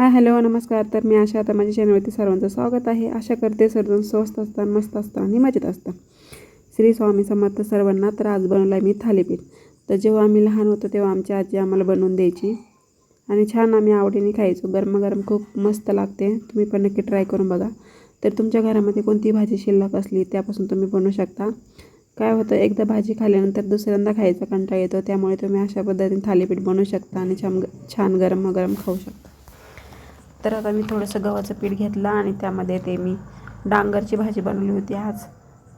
Hi hello नमस्कार. तर मी आशा आता माझ्या चॅनलवरती सर्वांचं स्वागत आहे. आशा करते सर्वजण स्वस्त असतात मस्त असतात आणि मजेत असतात श्री स्वामी समर्थ सर्वांना तर आज बनवला आहे मी थालीपीठ. तर जेव्हा आम्ही लहान होतो तेव्हा आमची आजी आम्हाला बनवून द्यायची. आणि छान आम्ही आवडीने खायचो. गरमागरम खूप मस्त लागते. तुम्ही पण नक्की ट्राय करून बघा. तर तुमच्या घरामध्ये कोणती भाजी शिल्लक असली त्यापासून तुम्ही बनवू शकता. काय होतं एकदा भाजी खाल्ल्यानंतर दुसऱ्यांदा खायचा कंटाळा येतो. त्यामुळे तुम्ही अशा पद्धतीने थालीपीठ बनवू शकता आणि छान छान गरम गरम खाऊ शकता. तर आता मी थोडंसं गव्हाचं पीठ घेतलं आणि त्यामध्ये ते मी डांगरची भाजी बनवली होती आज.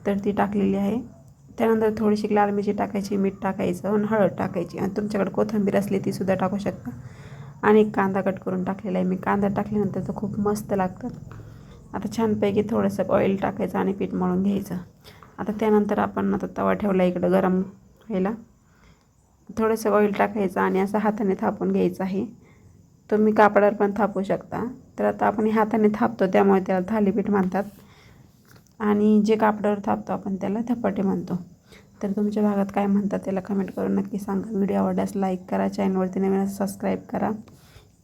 तर ती टाकलेली आहे. त्यानंतर थोडीशी लाल मिरची टाकायची मीठ टाकायचं आणि हळद टाकायची. आणि तुमच्याकडे कोथिंबीर असली तीसुद्धा टाकू शकता. आणि एक कांदा कट करून टाकलेला आहे. मी कांदा टाकल्यानंतर तर खूप मस्त लागतात आता छानपैकी थोडंसं ऑइल टाकायचं आणि पीठ मळून घ्यायचं. आता त्यानंतर आपण आता तवा ठेवला इकडं गरम व्हायला. थोडंसं ऑइल टाकायचं आणि असं हाताने थापून घ्यायचं आहे. तुम्ही कापडावर पण थापू शकता. तर आता आपण हाताने थापतो त्यामुळे त्याला थालीपीठ म्हणतात. आणि जे कापडावर थापतो आपण त्याला थपाटे म्हणतो. तर तुमच्या भागात काय म्हणतात त्याला कमेंट करून नक्की सांगा. व्हिडिओ आवडल्यास लाईक करा चॅनलवरती नवीन सबस्क्राईब करा.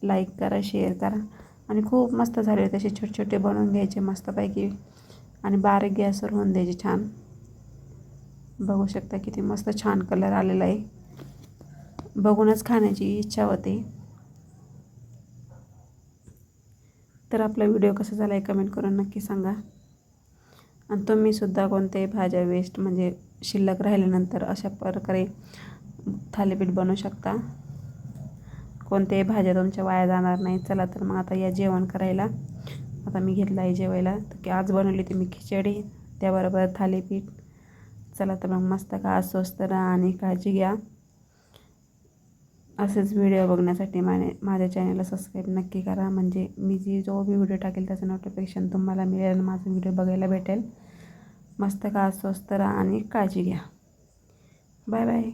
लाईक करा शेअर करा. आणि खूप मस्त झाले तसे छोटे छोटे बनवून घ्यायचे मस्तपैकी. आणि बारीक गॅसवर होऊन द्यायचे छान. बघू शकता किती मस्त छान कलर आलेला आहे. बघूनच खाण्याची इच्छा होते. तर आपला व्हिडिओ कसा झाला आहे कमेंट करून नक्की सांगा. आणि तुम्हीसुद्धा कोणत्याही भाज्या वेस्ट म्हणजे शिल्लक राहिल्यानंतर अशा प्रकारे थालीपीठ बनवू शकता. कोणत्याही भाज्या तुमच्या वाया जाणार नाही. चला तर मग आता या जेवण करायला. आता मी घेतलं आहे जेवायला. तर की आज बनवली ती मी खिचडी. त्याबरोबर थालीपीठ. चला तर मग मस्त का स्वस्त राहा आणि काळजी घ्या. असेच व्हिडिओ बघण्यासाठी माने माझ्या चॅनलला सबस्क्राईब नक्की करा. म्हणजे मी जी जो मी व्हिडिओ टाकेल त्याचं नोटिफिकेशन तुम्हाला मिळेल आणि माझा व्हिडिओ बघायला भेटेल. मस्त का स्वस्त राहा आणि काळजी घ्या. Bye bye